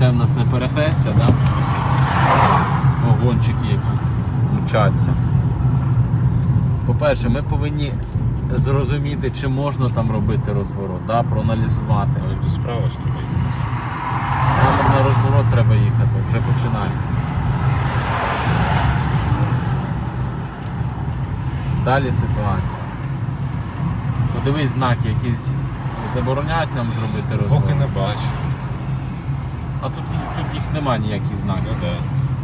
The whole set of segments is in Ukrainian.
Це в нас не перехрестя, да? Огончики які мчаться. По-перше, ми повинні зрозуміти, чи можна там робити розворот, да? проаналізувати. Але тут справа ж треба їхати. Нам на розворот треба їхати, вже починає. Далі ситуація. Подивись знаки, якісь забороняють нам зробити розворот. Поки не бачу. А тут, тут їх немає ніяких знаків. да.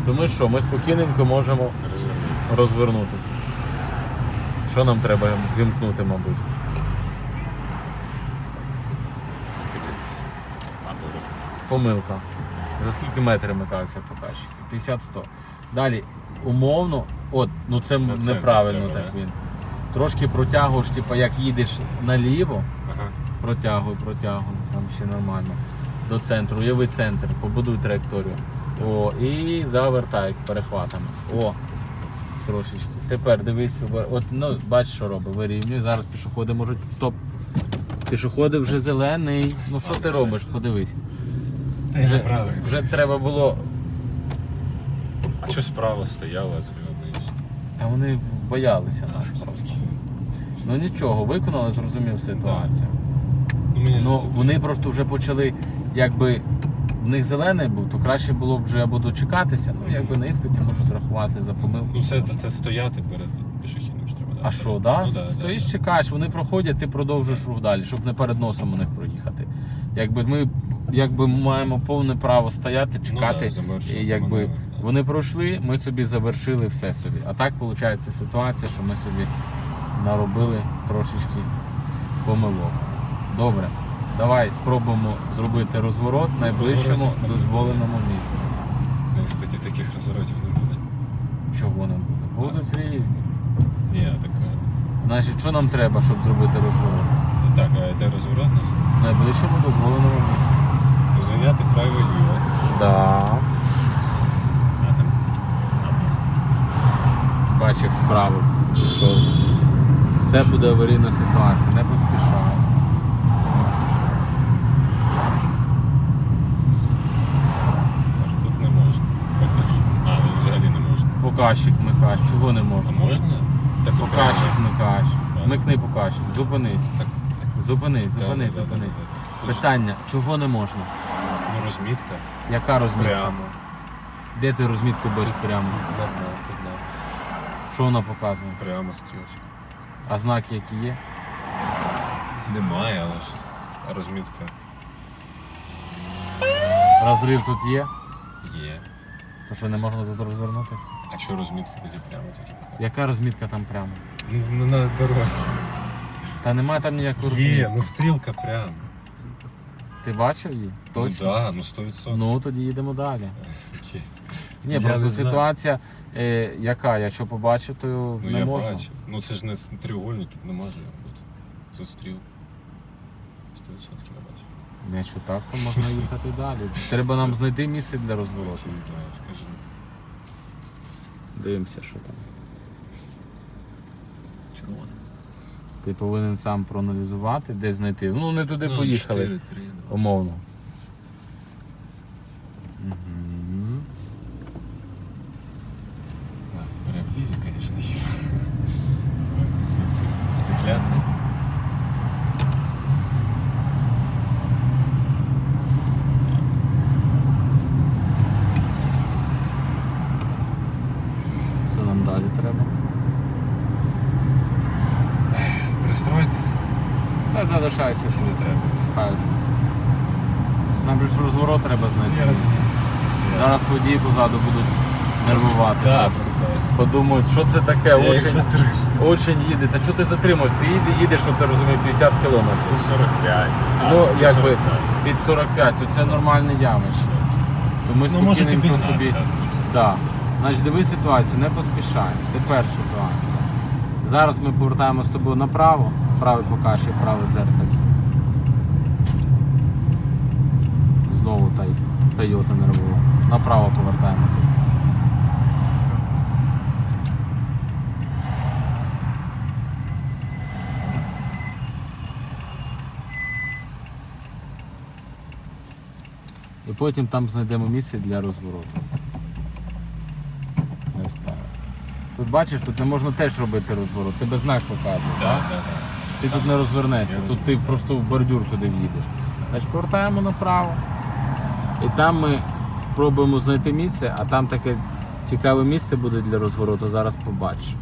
Тому що ми спокійненько можемо Розвернутися. розвернутися. Що нам треба вімкнути, мабуть? Помилка. За скільки метрів вмикаються показчики? 50-100. Далі, умовно, от, ну це центр неправильно треба, так да? він. Трошки протягуєш, типу, як їдеш наліво, Ага. протягуй, протягуй, там ще нормально. До центру, уяви центр, побудуй траєкторію. О, і завертай перехватами. О, трошечки. Тепер дивись, от, ну, бачиш, що робить, вирівнюй. Зараз пішоходи можуть. Стоп. Пішоходи вже зелений. Ну що ти робиш? Подивись. Та Вже, вже треба було. А що справа стояла, зелений? Та вони боялися нас просто. Ну нічого, виконали, зрозумів ситуацію. Ну, Ну вони просто вже почали, якби в них зелений був, то краще було б вже або дочекатися. Ну якби на іспиті можу зрахувати за помилку. Ну це, це стояти перед пішохідним ж треба. да? А що, да? Ну, да, Стоїш, да, да. чекаєш, вони проходять, ти продовжуєш рух далі, щоб не перед носом у них проїхати. Якби ми якби маємо повне право стояти, чекати. Ну, да, і якби маневр, да. вони пройшли, ми собі завершили все собі. А так виходить ситуація, що ми собі наробили трошечки помилок. Добре, давай спробуємо зробити розворот в найближчому Розворотів не буде. дозволеному місці. На іспиті таких розворотів не буде. Чого не буде? Будуть різні. Ні, так. е, Значить, що нам треба, щоб зробити розворот? ну, Так, а де розворот нас? В найближчому дозволеному місці. Зайняти право ліво. Да. А там. А, там. Бач, як справи пішов. Це буде аварійна ситуація, не поспішай. Аж тут не можна. Поки що. А, ну, взагалі Показчик вмикаєш, чого не А можна? можна? Так Показчик вмикаєш. Так. Вмикни зупинись. Так, Зупинись, зупинись, да, да, зупинись. да, да. Тут Питання, чого не можна? Ну, розмітка. Яка розмітка? Прямо. Де ти розмітку бачиш прямо? Да, да, тут, да. Що вона показує? Прямо стрілочка. А знаки які є? Немає, але ж розмітка Розрив тут є, є. То що не можна тут розвернутися? А чого розмітка тоді прямо тільки? Яка розмітка там прямо? Ну, ну, на дорозі. Та немає там ніякої розмітки. Є, ну стрілка прямо. Ти бачив її? Точно? Ну, да, ну 100%. Ну тоді їдемо далі. Такі. Ні, Я просто не знаю. ситуація, е, яка, я що побачив, то Ну не я можна. бачив. Ну це ж не треугольник, тут не може бути. Це стріл. 100% я бачив. Якщо так, то можна їхати далі. Треба нам знайти місце для розвороту. Дивимося, що там. Червоне. Ти повинен сам проаналізувати, де знайти. Ну, не туди поїхали. 4, 3, Умовно. Угу. Прям в звісно, їду. Звідси спетляти. Що нам далі треба? Пристроїтись? Залишайся. Чи не треба? Хай. Нам же ж розворот треба знайти. Я розумію. Зараз водії позаду будуть нервувати. Так, просто. Подумають, що це таке, Я їх очень, затримав. очень їде. Та чого ти затримався? Ти їде, їдеш, щоб ти розумів, 50 кілометрів. 45. А, Ну, якби 45. під 45, то це нормальне явище. То ми Ну, може спокійненько надо, собі. да, Значить, дивись ситуацію, не поспішай. Тепер ситуація. Зараз ми повертаємо з тобою направо, правий покаже, праве дзеркальце. Знову та Тойота не робила. Направо повертаємо тут. І потім там знайдемо місце для розвороту. Тут бачиш, тут не можна теж робити розворот. Тебе знак показує. Так, так, так. Ти тут не розвернешся, тут ти просто в бордюр туди в'їдеш. Значить, повертаємо направо. І там ми спробуємо знайти місце, а там таке цікаве місце буде для розвороту, зараз побачиш.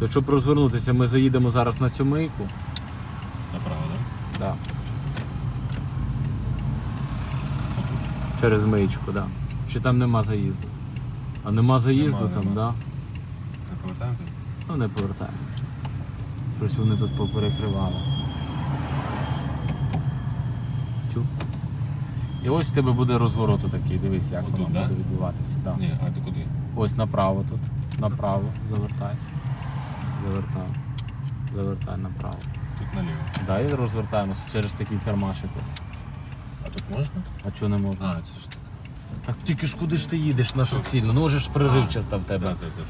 То щоб розвернутися, ми заїдемо зараз на цю мийку. Направо, так? Да. Через миєчку, да. Чи там нема заїзду? А нема заїзду Нема, там, нема. да? Не повертаємо? Ну не повертаємо. Щось вони тут поперекривали. Тю. І ось в тебе буде розворот такий, дивись, як Отут, воно да? буде відбуватися. Да. Ні, а ти куди? Ось направо тут. Направо. Завертай. Завертай. Завертай направо. Тут наліво. Да, і розвертаємося через такий кармашик ось. А тут можна? А чого не можна? А, це ж так. Так тільки ж куди ж ти їдеш на суцільну? Ну вже ж приривчаста в тебе. Так, так, так.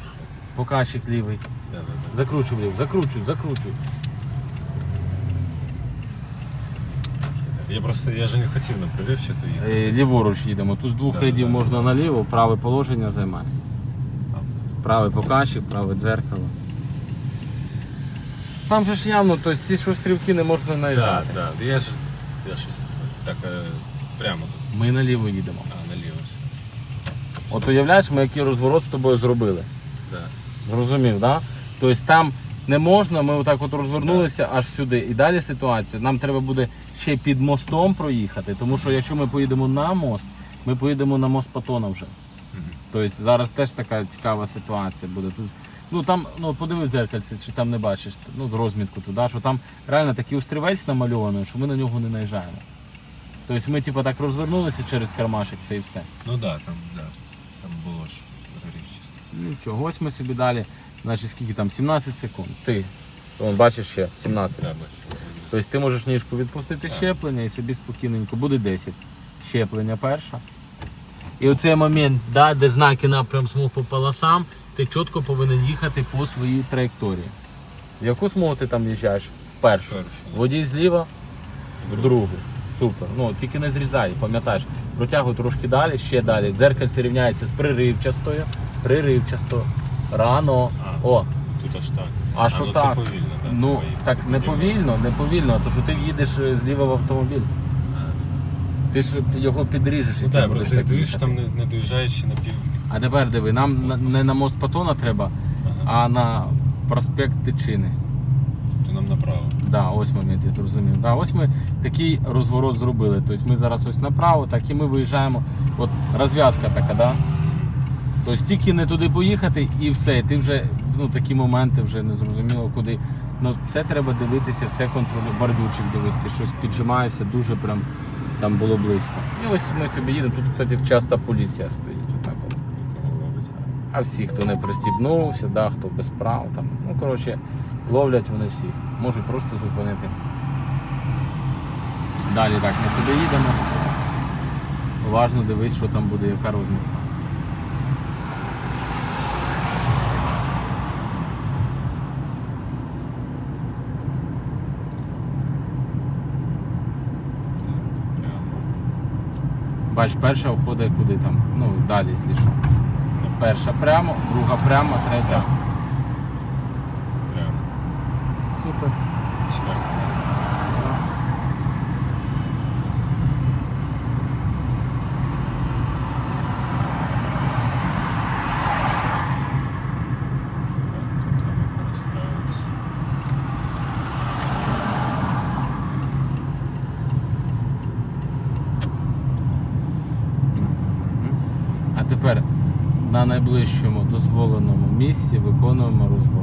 Показчик лівий. Так, так. Закручуй вліво, закручуй, закручуй. Я просто, я же не хотів на приривчату їхати. Е, Ліворуч їдемо. Тут з двох Да, рядів да, можна да. наліво, праве положення займає. Правий показчик, праве дзеркало. Там же ж явно, тобто ці що стрілки не можна Так, наїжджати. так. Я ж я щось так е, прямо тут. Ми наліво їдемо. А, наліво. От уявляєш, ми який розворот з тобою зробили. Да. Зрозумів, так? Да? Тобто там не можна, ми отак от розвернулися аж сюди. І далі ситуація. Нам треба буде ще під мостом проїхати, тому що якщо ми поїдемо на мост, ми поїдемо на мост Патона вже. Тобто зараз теж така цікава ситуація буде. Тут, ну там, ну подивись в зеркальце, чи там не бачиш, ну з розмітку туди, що там реально такий острівець намальований, що ми на нього не наїжджаємо. Тобто ми типу так розвернулися через кармашик, це і все. Ну так, да, там, да. Там було ж приривчасто. Нічого, ось ми собі далі, значить скільки там, 17 секунд. Ти, вон, бачиш ще, 17. Да, бачу. Тобто ти можеш ніжку відпустити щеплення і собі спокійненько. Буде 10. Щеплення перша. І оцей момент, да, де знаки напрям смуг по полосам, ти чітко повинен їхати по своїй траєкторії. В яку смугу ти там їжджаєш? В першу. Водій зліва, в другу. Супер. Ну, тільки не зрізай, пам'ятаєш. Протягуй трошки далі, ще далі. Дзеркальце рівняється з приривчастою. Приривчасто. Рано. А. О, Тут аж так. а що ну, так? Це повільно, так. Ну, поїхати. так не повільно, не повільно, тому що ти в'їдеш е, зліва в автомобіль. Ти ж його підріжеш, Ну якщо так, просто так дивись, що там не, не доїжджаючи на пів. А тепер диви, нам на- не на мост Патона треба, Ага. а на проспект Тичини. То нам направо. Да, ось момент, я зрозумів. Да, ось ми такий розворот зробили. Тобто ми зараз ось направо, так і ми виїжджаємо. От розв'язка така, да? Тобто тільки не туди поїхати і все. Ти вже ну, такі моменти вже не зрозуміло куди. Ну це треба дивитися, все контролю, бордюрчик дивитися, щось піджимається, дуже прям там було близько. І ось ми собі їдемо. Тут, кстати, часто поліція стоїть. Отак от. А всі, хто не пристібнувся, да, хто без прав, там, ну коротше, ловлять вони всіх. Можуть просто зупинити. Далі так, ми сюди їдемо. Уважно дивись, що там буде, яка розмітка. Прямо. Бач, перша входить куди там. Ну, далі слішу. Перша прямо, друга прямо, третя. Прямо. Супер. Четверта. Так, тут треба перестраюватися. А тепер на найближчому дозволеному місці виконуємо розворот.